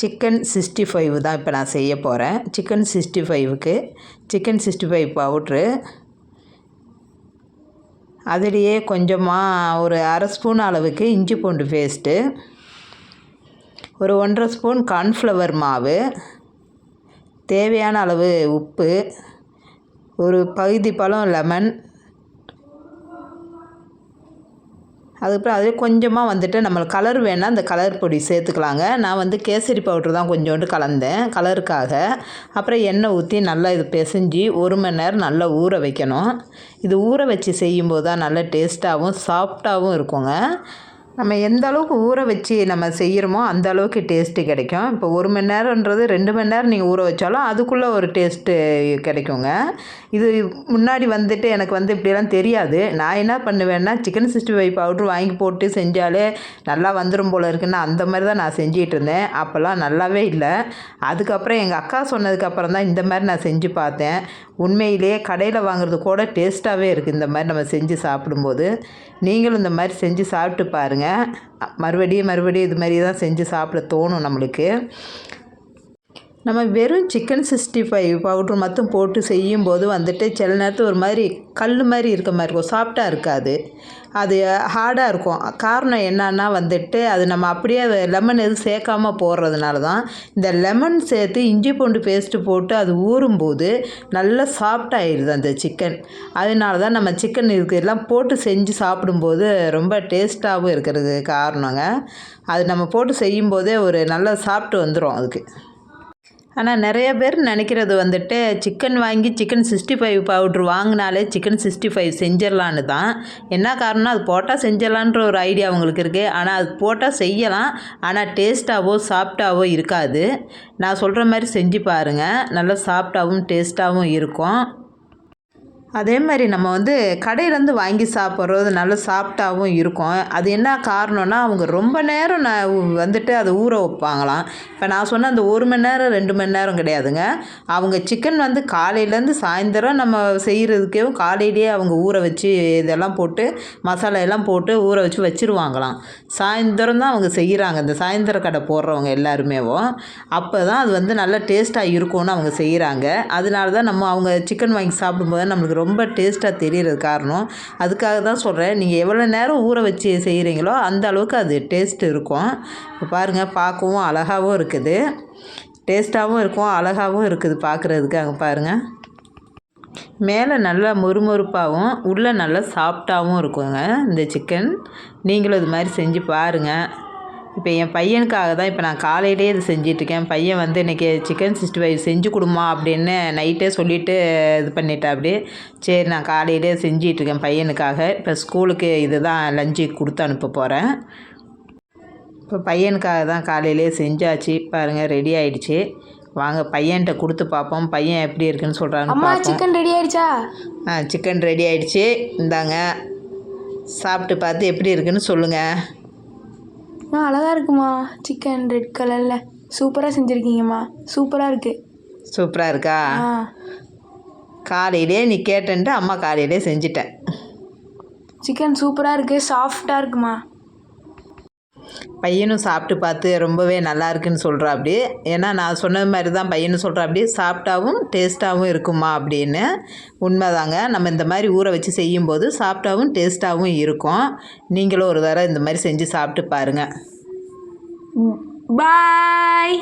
Chicken sixty five தான் இப்போ நான் செய்ய போகிறேன். சிக்கன் சிக்ஸ்டி ஃபைவுக்கு சிக்கன் சிக்ஸ்டி ஃபைவ் பவுட்ரு. அதுலேயே கொஞ்சமாக ஒரு அரை ஸ்பூன் அளவுக்கு இஞ்சி பூண்டு பேஸ்ட்டு. ஒரு ஒன்றரை ஸ்பூன் கார்ன்ஃப்ளவர் மாவு. தேவையான அளவு உப்பு. ஒரு பகுதி பழம் லெமன். அதுக்கப்புறம் அதில் கொஞ்சமாக வந்துட்டு நம்மளுக்கு கலர் வேணால் அந்த கலர் பொடி சேர்த்துக்கலாங்க. நான் வந்து கேசரி பவுட்ரு தான் கொஞ்சோண்டு கலந்தேன். கலருக்காக அப்புறம் எண்ணெய் ஊற்றி நல்லா இது பிசைஞ்சு ஒரு மணி நேரம் நல்லா ஊற வைக்கணும். இது ஊற வச்சு செய்யும்போது தான் நல்ல டேஸ்ட்டாகவும் சாஃப்டாகவும் இருக்குங்க. நம்ம எந்த அளவுக்கு ஊற வச்சு நம்ம செய்கிறோமோ அந்த அளவுக்கு டேஸ்ட்டு கிடைக்கும். இப்போ ஒரு மணி நேரன்றது ரெண்டு மணி நேரம் நீங்கள் ஊற வச்சாலும் அதுக்குள்ளே ஒரு டேஸ்ட்டு கிடைக்குங்க. இது முன்னாடி வந்துட்டு எனக்கு வந்து இப்படியெல்லாம் தெரியாது. நான் என்ன பண்ணுவேன்னா சிக்கன் சிக்ஸ்டி ஃபைவ் பவுட்ரு வாங்கி போட்டு செஞ்சாலே நல்லா வந்துடும் போல் இருக்குன்னு அந்த மாதிரி தான் நான் செஞ்சிகிட்டு இருந்தேன். அப்போல்லாம் நல்லாவே இல்லை. அதுக்கப்புறம் எங்கள் அக்கா சொன்னதுக்கப்புறம் தான் இந்த மாதிரி நான் செஞ்சு பார்த்தேன். உண்மையிலேயே கடையில் வாங்குறது கூட டேஸ்ட்டாகவே இருக்குது இந்த மாதிரி நம்ம செஞ்சு சாப்பிடும்போது. நீங்களும் இந்த மாதிரி செஞ்சு சாப்பிட்டு பாருங்கள் மறுபடியும் மறுபடியும் இது மாதிரி தான் செஞ்சு சாப்பிட தோணும் நம்மளுக்கு. நம்ம வெறும் சிக்கன் சிக்ஸ்டி ஃபைவ் பவுட்ரு மட்டும் போட்டு செய்யும்போது வந்துட்டு சில நேரத்தில் ஒரு மாதிரி கல் மாதிரி இருக்க மாதிரி இருக்கும். சாஃப்டாக இருக்காது. அது ஹார்டாக இருக்கும். காரணம் என்னன்னா வந்துட்டு அது நம்ம அப்படியே லெமன் எதுவும் சேர்க்காம போடுறதுனால தான் இந்த லெமன் சேர்த்து இஞ்சி பூண்டு பேஸ்ட்டு போட்டு அது ஊறும்போது நல்லா சாஃப்டாகிடுது அந்த சிக்கன் அதனால தான் நம்ம சிக்கன் இதுக்கு எல்லாம் போட்டு செஞ்சு சாப்பிடும்போது ரொம்ப டேஸ்ட்டாகவும் இருக்கிறது காரணங்க. அது நம்ம போட்டு செய்யும்போதே ஒரு நல்ல சாப்பிட்டு வந்துடும் அதுக்கு. ஆனால் நிறைய பேர் நினைக்கிறது வந்துட்டு சிக்கன் வாங்கி சிக்கன் சிக்ஸ்டி ஃபைவ் பவுட்ரு வாங்கினாலே சிக்கன் சிக்ஸ்டி ஃபைவ் செஞ்சிடலான்னு தான். என்ன காரணம் அது போட்டால் செஞ்சிடலான்ற ஒரு ஐடியா அவங்களுக்கு இருக்குது ஆனால் அது போட்டால் செய்யலாம். ஆனால் டேஸ்ட்டாகவோ சாஃப்டாகவோ இருக்காது. நான் சொல்கிற மாதிரி செஞ்சு பாருங்கள் நல்லா சாஃப்டாகவும் டேஸ்ட்டாகவும் இருக்கும். அதே மாதிரி நம்ம வந்து கடையிலேருந்து வாங்கி சாப்பிட்றது நல்ல சாஃப்டாகவும் இருக்கும். அது என்ன காரணம்னா அவங்க ரொம்ப நேரம் நான் வந்துட்டு அதை ஊற வைப்பாங்களாம். இப்போ நான் சொன்ன அந்த ஒரு மணி நேரம் ரெண்டு மணி நேரம் கிடையாதுங்க. அவங்க சிக்கன் வந்து காலையிலேருந்து சாயந்தரம் நம்ம செய்கிறதுக்கே காலையிலேயே அவங்க ஊற வச்சு இதெல்லாம் போட்டு மசாலா எல்லாம் போட்டு ஊற வச்சு வச்சுருவாங்களாம். சாயந்தரம் தான் அவங்க செய்கிறாங்க. இந்த சாயந்தர கடை போடுறவங்க எல்லாருமேவும். அப்போ தான் அது வந்து நல்ல டேஸ்ட்டாக இருக்கும்னு அவங்க செய்கிறாங்க. அதனால தான் நம்ம அவங்க சிக்கன் வாங்கி சாப்பிடும்போது நம்மளுக்கு ரொம்ப ரொம்ப டேஸ்ட்டாக தெரியறது காரணம். அதுக்காக தான் சொல்கிறேன் நீங்கள் எவ்வளோ நேரம் ஊற வச்சு செய்கிறீங்களோ அந்த அளவுக்கு அது டேஸ்ட் இருக்கும். இப்போ பாருங்கள் பார்க்கவும் அழகாகவும் இருக்குது. டேஸ்ட்டாகவும் இருக்கும் அழகாகவும் இருக்குது பார்க்குறதுக்கு அங்கே பாருங்கள் மேலே நல்லா மொறுமொறுப்பாகவும் உள்ளே நல்லா சாஃப்டாகவும் இருக்குங்க இந்த சிக்கன் நீங்களும் இது மாதிரி செஞ்சு பாருங்கள் இப்போ என் பையனுக்காக தான் இப்போ நான் காலையிலே இது செஞ்சிட்ருக்கேன். பையன் வந்து இன்றைக்கி சிக்கன் சிக்ஸ்டி ஃபைவ் செஞ்சு கொடுமா அப்படின்னு நைட்டே சொல்லிவிட்டு இது பண்ணிட்டா அப்படி சரி நான் காலையிலே செஞ்சிட்ருக்கேன் பையனுக்காக. இப்போ ஸ்கூலுக்கு இது தான் லஞ்சு கொடுத்து அனுப்ப போகிறேன் இப்போ பையனுக்காக தான் காலையிலே செஞ்சாச்சு. பாருங்கள் ரெடி ஆயிடுச்சு. வாங்க பையன்கிட்ட கொடுத்து பார்ப்போம். பையன் எப்படி இருக்குன்னு அம்மா பார்ப்போம். சிக்கன் ரெடி ஆயிடுச்சா? ஆ சிக்கன் ரெடி ஆயிடுச்சு. இந்தாங்க சாப்பிட்டு பார்த்து எப்படி இருக்குன்னு சொல்லுங்கள் அம்மா அழகா இருக்குமா? சிக்கன் ரெட் கலரில் சூப்பராக செஞ்சுருக்கீங்கம்மா. சூப்பராக இருக்கு. சூப்பராக இருக்கா? ஆ. காலையிலே நீ கேட்டன்ட்டு அம்மா காலையிலே செஞ்சிட்டேன். சிக்கன் சூப்பராக இருக்கு. சாஃப்டாக இருக்குமா? பையனும் சாப்பிட்டு பார்த்து ரொம்பவே நல்லா இருக்குன்னு சொல்கிறா அப்படி. ஏன்னா நான் சொன்னது மாதிரி தான் பையனும் சொல்கிறா அப்படி. டேஸ்ட்டாகவும் இருக்குமா அப்படின்னு. உண்மைதாங்க. நம்ம இந்த மாதிரி ஊற வச்சு செய்யும்போது சாப்பிட்டாவும் டேஸ்ட்டாகவும் இருக்கும். நீங்களும் ஒரு தடவை இந்த மாதிரி செஞ்சு சாப்பிட்டு பாருங்கள் பாய்.